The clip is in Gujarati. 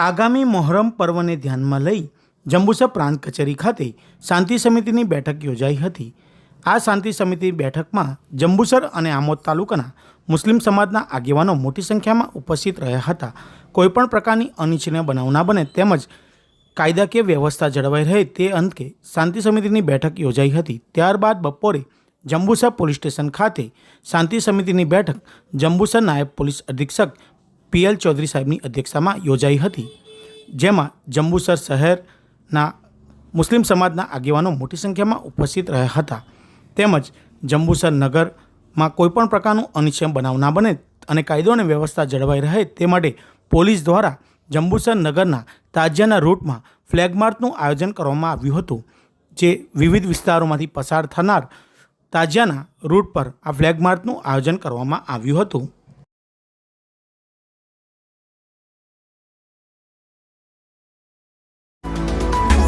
આગામી મોહરમ પર્વને ધ્યાનમાં લઈ જંબુસર પ્રાંત કચેરી ખાતે શાંતિ સમિતિની બેઠક યોજાઈ હતી. આ શાંતિ સમિતિ બેઠકમાં જંબુસર અને આમોદ તાલુકાના મુસ્લિમ સમાજના આગેવાનો મોટી સંખ્યામાં ઉપસ્થિત રહ્યા હતા. કોઈપણ પ્રકારની અનિચ્છનીય બનાવ ના બને તેમજ કાયદાકીય વ્યવસ્થા જળવાઈ રહે તે અંતે શાંતિ સમિતિની બેઠક યોજાઈ હતી. ત્યારબાદ બપોરે જંબુસર પોલીસ સ્ટેશન ખાતે શાંતિ સમિતિની બેઠક જંબુસર નાયબ પોલીસ અધિક્ષક પીએલ ચૌધરી સાહેબની અધ્યક્ષતામાં યોજાઈ હતી, જેમાં જંબુસર શહેરના મુસ્લિમ સમાજના આગેવાનો મોટી સંખ્યામાં ઉપસ્થિત રહ્યા હતા. તેમજ જંબુસર નગરમાં કોઈપણ પ્રકારનું અનિચ્છનીય બનાવ ના બને અને કાયદો અને વ્યવસ્થા જળવાઈ રહે તે માટે પોલીસ દ્વારા જંબુસર નગરના તાજિયાના રૂટમાં ફ્લેગ માર્ચનું આયોજન કરવામાં આવ્યું હતું, જે વિવિધ વિસ્તારોમાંથી પસાર થનાર તાજિયાના રૂટ પર આ ફ્લેગ માર્ચનું આયોજન કરવામાં આવ્યું હતું.